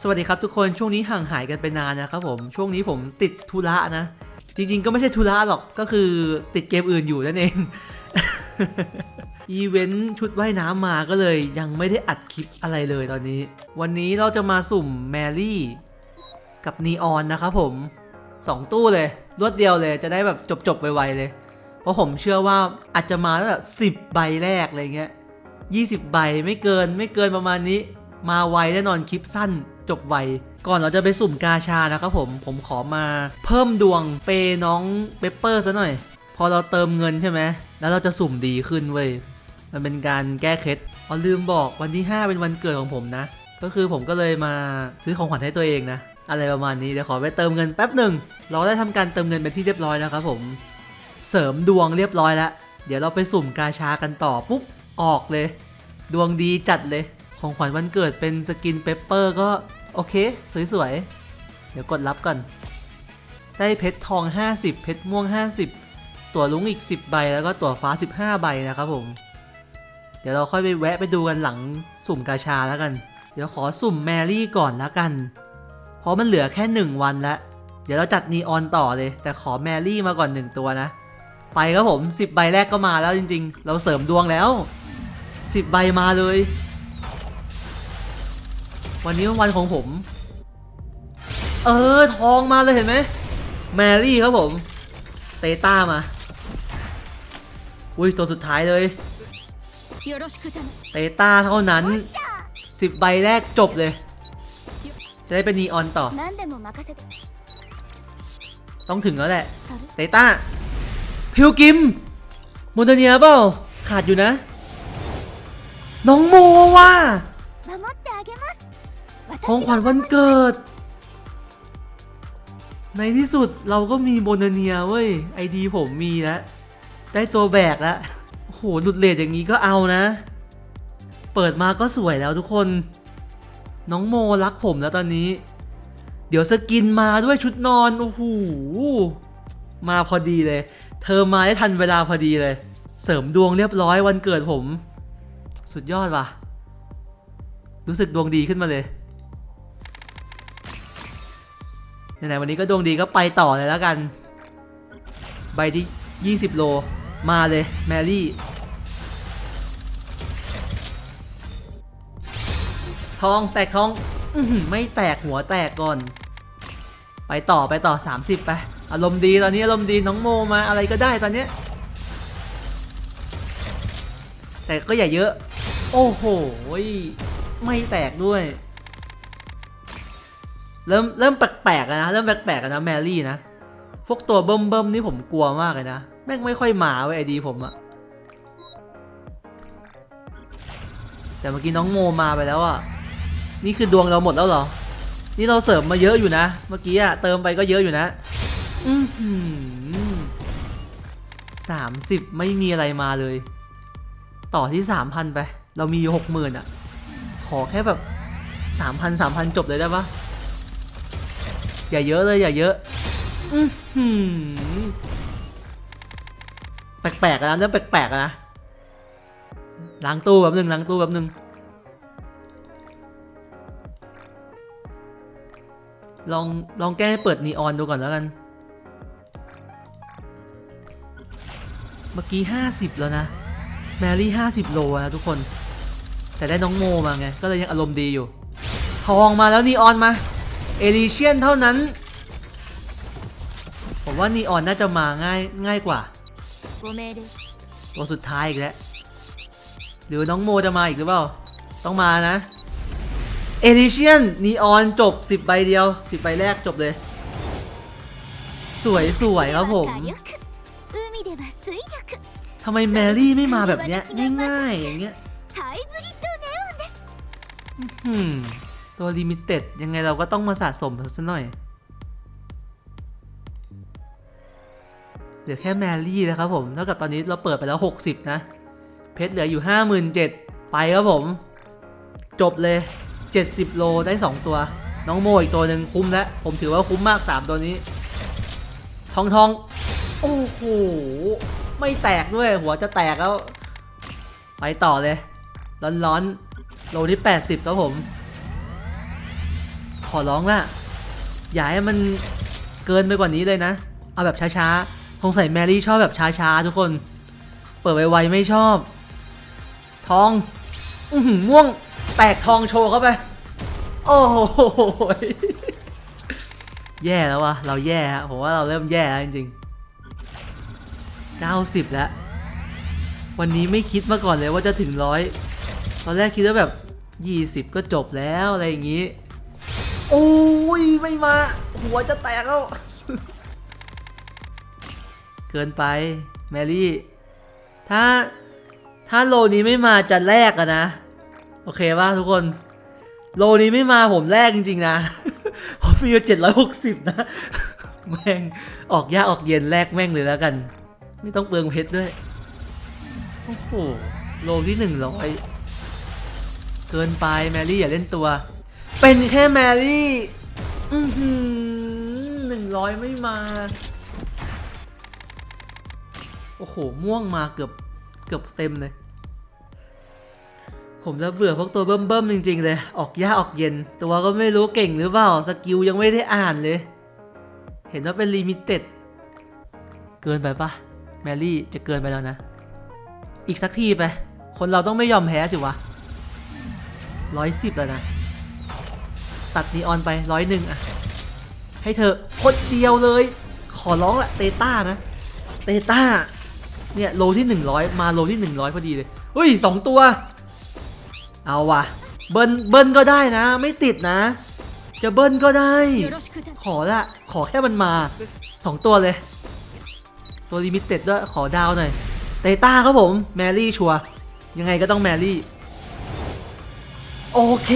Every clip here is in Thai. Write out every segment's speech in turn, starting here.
สวัสดีครับทุกคนช่วงนี้ห่างหายกันไปนานนะครับผมช่วงนี้ผมติดธุระนะ จริงๆก็ไม่ใช่ธุระหรอกก็คือติดเกมอื่นอยู่นั่นเองอีเวนต์ชุดว่ายน้ำมาก็เลยยังไม่ได้อัดคลิปอะไรเลยตอนนี้ วันนี้เราจะมาสุ่มแมรี่กับนีออนนะครับผมสองตู้เลย รวดเดียวเลยจะได้แบบจบๆไวๆเลย เพราะผมเชื่อว่าอาจจะมาแบบสิบใบแรกอะไรเงี้ยยี่สิบใบไม่เกินไม่เกินประมาณนี้ มาไวแน่นอนคลิปสั้น จบไว ก่อนเราจะไปสุ่มกาชานะครับผมผมขอมาเพิ่มดวงเปน้องเปปเปอร์ซะหน่อย พอเราเติมเงินใช่ไหมแล้วเราจะสุ่มดีขึ้นเว้ยมันเป็นการแก้เคล็ดอ๋อลืมบอกวันที่ 5 เป็นวันเกิดของผมนะ ก็คือผมก็เลยมาซื้อของขวัญให้ตัวเองนะ อะไรประมาณนี้เดี๋ยวขอไปเติมเงินแป๊บหนึ่งเราได้ทำการเติมเงินไปที่เรียบร้อยแล้วครับผมเสริมดวงเรียบร้อยแล้วเดี๋ยวเราไปสุ่มกาชากันต่อปุ๊บออกเลย ดวงดีจัดเลย ของขวัญวันเกิดเป็นสกินเปปเปอร์ก็โอเค สวยๆ เดี๋ยวกดรับก่อน ได้เพชรทอง 50 เพชรม่วง 50 ตั๋วลุงอีก 10 ใบ แล้วก็ตั๋วฟ้า 15 ใบนะครับผม เดี๋ยวเราค่อยไปแวะไปดูกันหลังสุ่มกาชาแล้วกัน เดี๋ยวขอสุ่มแมรี่ก่อนแล้วกัน เพราะมันเหลือแค่ 1 วันแล้ว เดี๋ยวเราจัดนีออนต่อเลย แต่ขอแมรี่มาก่อน 1 ตัวนะ ไปครับผม 10 ใบแรกก็มาแล้วจริง ๆ เราเสริมดวงแล้ว 10 ใบมาเลย วันนี้วันของผม เออ ทองมาเลยเห็นไหมแมรี่ครับผมเตต้ามา อุ้ย ตัวสุดท้ายเลยเตต้าเท่านั้น 10 ใบแรกจบเลย จะได้เป็นนีออนต่อ ต้องถึงแล้วแหละเตต้า พิวกิมโมเดเนียเปล่า ขาดอยู่นะ น้องโมว่า ของขวัญวันเกิด ในที่สุดเราก็มีโมนาเนียเว้ยไอดีผมมีแล้ว ได้ตัวแบกแล้วโอ้โหหลุดเลทอย่างนี้ก็เอานะ เปิดมาก็สวยแล้วทุกคน น้องโมรักผมแล้วตอนนี้ เดี๋ยวสกินมาด้วยชุดนอนโอ้โหมาพอดีเลย เธอมาได้ทันเวลาพอดีเลย เสริมดวงเรียบร้อยวันเกิดผม สุดยอดว่ะ รู้สึกดวงดีขึ้นมาเลย ไหนๆวันนี้ก็ดวงดีก็ไปต่อเลยแล้วกัน ใบที่ 20 โล มาเลย แมรี่ ทองแตกทองอไม่แตกหัวแตกก่อน ไปต่อไปต่อ 30 ไป อารมณ์ดีตอนนี้อารมณ์ดีน้องโมมาอะไรก็ได้ตอนเนี้ยแต่ก็อย่าเยอะ โอ้โห ไม่แตกด้วย เริ่มเริ่มแปลกๆนะเริ่มแปลกๆนะแมรี่นะพวกตัวเบิ่มเบิ่มๆนี่ผมกลัวมากเลยนะแม่งไม่ค่อยมาเว้ยไอดีผมอะแต่เมื่อกี้น้องโมมาไปแล้วอะนี่คือดวงเราหมดแล้วเหรอ นี่เราเสริมมาเยอะอยู่นะ เมื่อกี้อะเติมไปก็เยอะอยู่นะอือหือสามสิบไม่มีอะไรมาเลย ต่อที่สามพันไป เรามีหกหมื่นอะขอแค่แบบสามพันสามพันจบเลยได้ปะ อย่าเยอะเลยอย่าเยอะอื้อหือแปลกๆนะเริ่มแปลกๆอะนะล้างตู้แบบหนึ่งล้างตู้แบบหนึ่งลองลองแก้ให้เปิดนีออนดูก่อนแล้วกัน เมื่อกี้50แล้วนะ แมรี่50โลนะทุกคน แต่ได้น้องโมมาไง ก็เลยยังอารมณ์ดีอยู่ ทองมาแล้วนีออนมา เอลิเชียนเท่านั้น ผมว่านีออนน่าจะมาง่ายง่ายกว่า ตัวสุดท้ายอีกแล้ว หรือน้องโมจะมาอีกหรือเปล่า ต้องมานะ เอลิเชียนนีออนจบ 10 ใบเดียว 10 ใบแรกจบเลย สวยสวยครับผมทำไมแมรี่ไม่มาแบบเนี้ยง่ายๆอย่างเงี้ย ตัวลิมิเต็ดยังไงเราก็ต้องมาสะสมสักหน่อย เหลือแค่แมรี่นะครับผม เท่ากับตอนนี้เราเปิดไปแล้ว 60 นะ เพชรเหลืออยู่ 57,000 ไปครับผม จบเลย 70 โลได้ 2 ตัว น้องโมอีกตัวหนึ่งคุ้มแล้ว ผมถือว่าคุ้มมาก 3 ตัวนี้ ทองทอง โอ้โห ไม่แตกด้วย หัวจะแตกแล้ว ไปต่อเลย ร้อนๆ โลที่ 80 ครับผม ขอร้องละอย่าให้มันเกินไปกว่านี้เลยนะ เอาแบบช้าๆสงใสัยแมรี่ชอบแบบช้าๆทุกคน เปิดไวๆไม่ชอบ ทอง อือหือม่วง แตกทองโชว์เข้าไป โอ้โห แย่แล้ววะเราแย่ฮะผมว่าเราเริ่มแย่แล้วจริงๆ90แล้ว วันนี้ไม่คิดมาก่อนเลยว่าจะถึงร้อย ตอนแรกคิดว่าแบบ20ก็จบแล้วอะไรอย่างงี้ โอ้ยไม่มา หัวจะแตกแล้ว เกินไปแมรี่ ถ้าถ้าโลนี้ไม่มาจะแลกอะนะ โอเคป่ะทุกคน โลนี้ไม่มาผมแลกจริง ๆ นะผมมีอยู่เจ็ดร้อยหกสิบนะ แม่ง ออกยากออกเย็นแลกแม่งเลยแล้วกัน ไม่ต้องเปลืองเพชรด้วย โอ้โห โลที่หนึ่งร้อยเกินไปแมรี่อย่าเล่นตัว เป็นแค่แมรี่หนึ่งร้อยไม่มา โอ้โห ม่วงมาเกือบ เกือบเต็มเลย ผมจะเบื่อพวกตัวเบิ่มๆจริง ๆ เลย ออกยากออกเย็น ตัวก็ไม่รู้เก่งหรือเปล่า สกิลยังไม่ได้อ่านเลย เห็นว่าเป็นลิมิเต็ด เกินไปปะแมรี่จะเกินไปแล้วนะ อีกสักทีไป คนเราต้องไม่ยอมแพ้สิวะร้อยสิบแล้วนะ ตัดนีออนไปร้อยหนึ่งอะ ให้เธอคนเดียวเลย ขอร้องแหละเตต้านะ เตต้า เนี่ยโลที่ 100 มาโลที่ 100 พอดีเลยอุ้ยสองตัว เอาวะเบิ้ลเบิ้ลก็ได้นะ ไม่ติดนะ จะเบิ้ลก็ได้ ขอละ ขอแค่มันมา 2 ตัวเลย ตัวลิมิเต็ดด้วยขอดาวหน่อย เตต้าครับผม แมรี่ชัวยังไงก็ต้องแมรี่ โอเค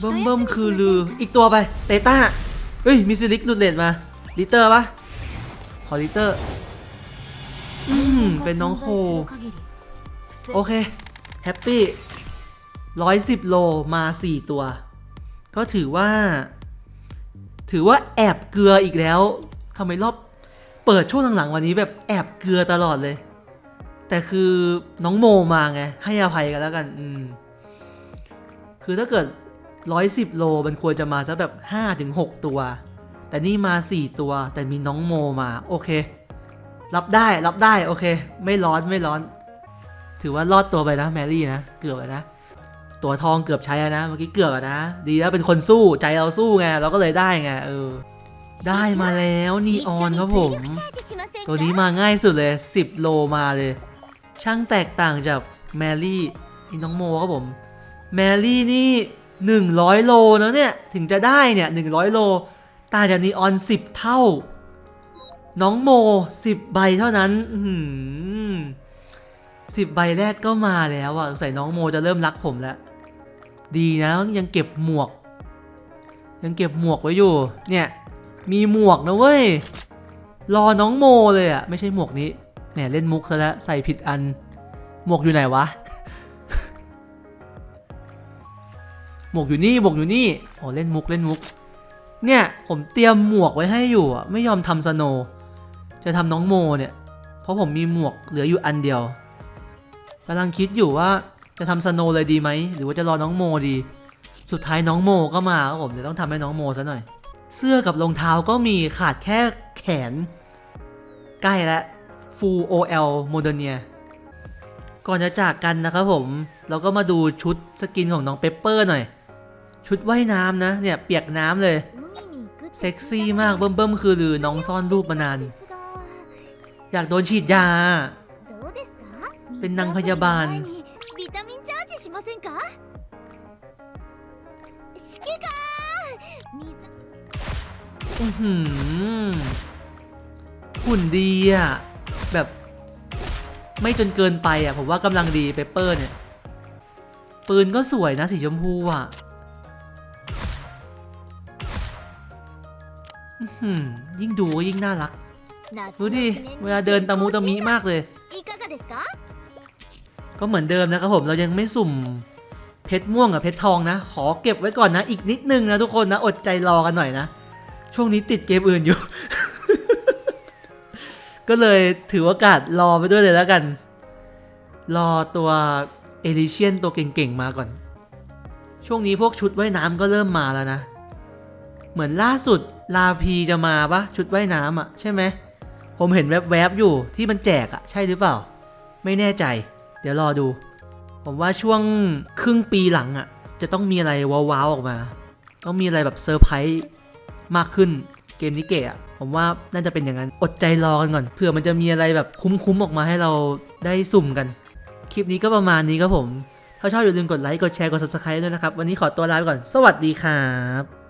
เบิ้มเบิ้มคือลือ อีกตัวไปเตต้าเฮ้ย มีซิลิกหลุดเลนมา ลิเตอร์ปะขอลิเตอร์ อืม เป็นน้องโค โอเค แฮปปี้ร้อยสิบโลมาสี่ตัว ก็ถือว่า ถือว่าแอบเกลืออีกแล้วทำไมรอบเปิดช่วงหลังๆวันนี้แบบแอบเกลือตลอดเลย แต่คือน้องโมมาไง ให้อภัยกันแล้วกัน อืม คือถ้าเกิด 110 โลมันควรจะมาสักแบบ 5-6 ตัว แต่นี่มา 4 ตัว แต่มีน้องโมมาโอเค รับได้รับได้โอเค ไม่ร้อนไม่ร้อน ถือว่ารอดตัวไปนะแมรี่นะ เกือบนะ ตัวทองเกือบใช้นะ เมื่อกี้เกือบนะ ดีแล้วเป็นคนสู้ใจเราสู้ไงเราก็เลยได้ไงเออได้มาแล้วนีออนครับผม ตัวนี้มาง่ายสุดเลย 10 โลมาเลย ช่างแตกต่างจากแมรี่ที่น้องโมครับผม แมรี่นี่ 100 โลนะเนี่ย ถึงจะได้เนี่ย100 โลต่าจากนีออน 10 เท่า น้องโม 10 ใบเท่านั้นหือสิบใบแรกก็มาแล้วอะสงสัยน้องโมจะเริ่มรักผมแล้ว ดีนะยังเก็บหมวก ยังเก็บหมวกไว้อยู่ เนี่ย มีหมวกนะเว้ย รอน้องโมเลยอะ ไม่ใช่หมวกนี้แหมเล่นมุกซะแล้วใส่ผิดอัน หมวกอยู่ไหนวะ หมวกอยู่นี่หมวกอยู่นี่โอ้เล่นมุกเล่นมุก เนี่ยผมเตรียมหมวกไว้ให้อยู่อะไม่ยอมทำสโนจะทำน้องโมเนี่ย เพราะผมมีหมวกเหลืออยู่อันเดียวกำลังคิดอยู่ว่าจะทำสโนเลยดีไหมหรือว่าจะรอน้องโมดี สุดท้ายน้องโมก็มาครับผมเดี๋ยวต้องทำให้น้องโมซะหน่อย เสื้อกับรองเท้าก็มีขาดแค่แขน ใกล้แล้ว Full OL Modernia ก่อนจะจากกันนะครับผม เราก็มาดูชุดสกินของน้องเปปเปอร์หน่อย ชุดว่ายน้ำนะเนี่ยเปียกน้ำเลย เซ็กซี่มากเบิ่มเบิ่มคือหรือน้องซ่อนรูปมานาน อยากโดนฉีดยา เป็นนางพยาบาลหุ่นดีอะ แบบ ไม่จนเกินไปอะ ผมว่ากำลังดีเปเปอร์เนี่ย ปืนก็สวยนะสีชมพูอะ ยิ่งดูยิ่งน่ารัก ดูดิ เวลาเดินตะมูตะมีมากเลย ก็เหมือนเดิมนะครับผม เรายังไม่สุ่มเพชรม่วงกับเพชรทองนะ ขอเก็บไว้ก่อนนะ อีกนิดนึงนะทุกคนนะ อดใจรอกันหน่อยนะ ช่วงนี้ติดเกมอื่นอยู่ ก็เลยถือโอกาสรอไปด้วยเลยแล้วกัน รอตัวเอลิเชียนตัวเก่งๆมาก่อน ช่วงนี้พวกชุดว่ายน้ำก็เริ่มมาแล้วนะ เหมือนล่าสุด ลาพีจะมาปะชุดว่ายน้ำอะใช่ไหมผมเห็นแวบๆอยู่ที่มันแจกอะใช่หรือเปล่า ไม่แน่ใจ เดี๋ยวรอดู ผมว่าช่วงครึ่งปีหลังอะ จะต้องมีอะไรว้าวๆออกมา ต้องมีอะไรแบบเซอร์ไพรส์มากขึ้นเกมนี้เกะอะผมว่าน่าจะเป็นอย่างนั้น อดใจรอกันก่อนเผื่อมันจะมีอะไรแบบคุ้มๆออกมาให้เราได้สุ่มกัน คลิปนี้ก็ประมาณนี้ครับผม ถ้าชอบอย่าลืมกดไลค์ กดแชร์ กด subscribe ด้วยนะครับ วันนี้ขอตัวลาไปก่อน สวัสดีครับ